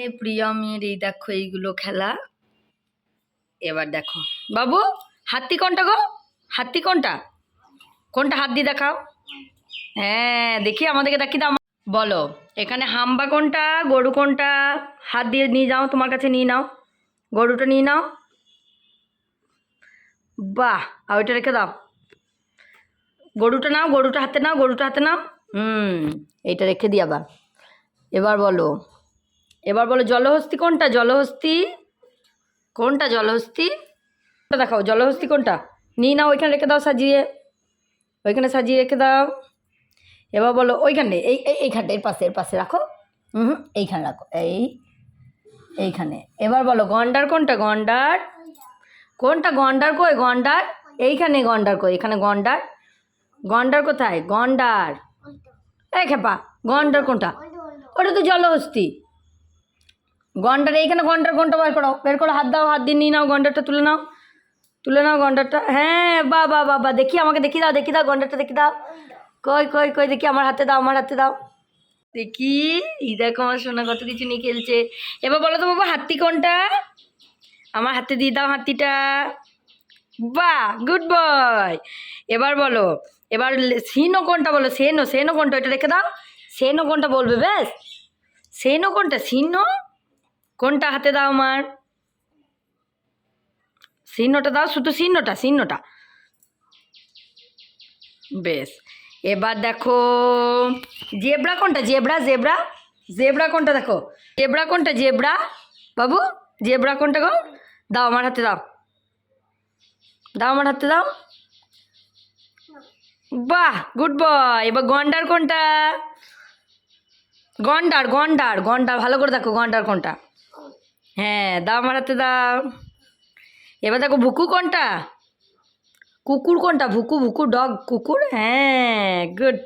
এ প্রিয় মেয়ের এই দেখো এইগুলো খেলা। এবার দেখো। বাবু, হাতি কোনটা গো? হাতি কোনটা? কোনটা হাত দিয়ে দেখাও। হ্যাঁ দেখি আমাদেরকে দেখি দাও। বলো, এখানে হাম্বা কোনটা, গরু কোনটা? হাত দিয়ে নিয়ে যাও, তোমার কাছে নিয়ে নাও। গরুটা নিয়ে নাও। বাহ, আর ওইটা রেখে দাও। গরুটা নাও, গরুটা হাতে নাও, গরুটা হাতে নাও। হুম, এইটা রেখে দিই আবার। এবার বলো এবার বলো জলহস্তি কোনটা? জলহস্তি কোনটা? জলহস্তি দেখাও, জলহস্তি কোনটা? নিয়ে নাও, ওইখানে রেখে দাও সাজিয়ে। ওইখানে সাজিয়ে রেখে দাও। এবার বলো ওইখানে, এই এইখানটা, এর পাশে এর পাশে রাখো। হুম, এইখানে রাখো, এই, এইখানে। এবার বলো গন্ডার কোনটা? গন্ডার। কোনটা? গন্ডার কই? গন্ডার। এইখানে গন্ডার কই? এখানে গন্ডার। গন্ডার কোথায়? গন্ডার। এই খেপা, গন্ডার কোনটা? ওটা তো জলহস্তি। গন্ডার, এইখানে গন্ডার কোনটা বের করো বের করো, হাত দাও, হাত দিয়ে নিয়ে নাও, গন্ডারটা তুলে নাও। তুলে নাও গন্ডারটা। হ্যাঁ বা বা বা বা দেখি আমাকে, দেখি দাও দেখি দাও, গন্ডারটা দেখি দাও। কই কই কই, দেখি আমার হাতে দাও, আমার হাতে দাও। দেখি, এই দেখো আমার সোনা কত কিছু নিয়ে খেলছে। এবার বলো তো বাবা হাতি কোনটা? আমার হাতে দিয়ে দাও হাতিটা। বাহ, গুড বয়। এবার বলো, এবার সিনো কোনটা বলো? সেনো সেনো কোনটা? ওইটা রেখে দাও। সেনো কোনটা বলবে, ব্যাস? সেনো কোনটা? সিনো কোনটা হাতে দাও আমার? সিনোটা দাও, শুধু সিনোটা সিনোটা বেশ। এবার দেখো, জেব্রা কোনটা? জেব্রা জেব্রা জেব্রা কোনটা দেখো? জেব্রা কোনটা? জেব্রা। বাবু, জেব্রা কোনটা গো? দাও আমার হাতে দাও। দাও আমার হাতে দাও। বাহ, গুড বয়। এবার গন্ডার কোনটা? গন্ডার গন্ডার গন্ডার। ভালো করে দেখো গন্ডার কোনটা। হ্যাঁ দাও আমার হাতে, দাও। এবার দেখো ভুকু কোনটা? কুকুর কোনটা? ভুকু ভুকু, ডগ, কুকুর? হ্যাঁ গুড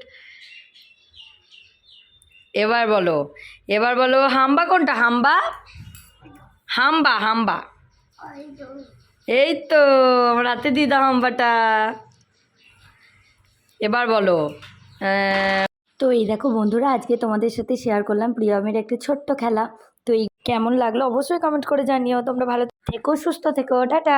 এবার বলো এবার বলো হাম্বা কোনটা? হাম্বা? হাম্বা হাম্বা। এই তো, আমার হাতে দাও হাম্বাটা। এবার বলো তো এই দেখো বন্ধুরা, আজকে তোমাদের সাথে শেয়ার করলাম প্রিয়মের একটা ছোট্ট খেলা। কেমন লাগল অবশ্যই কমেন্ট করে জানিও। তোমরা ভালো থেকো সুস্থ থেকো টাটা।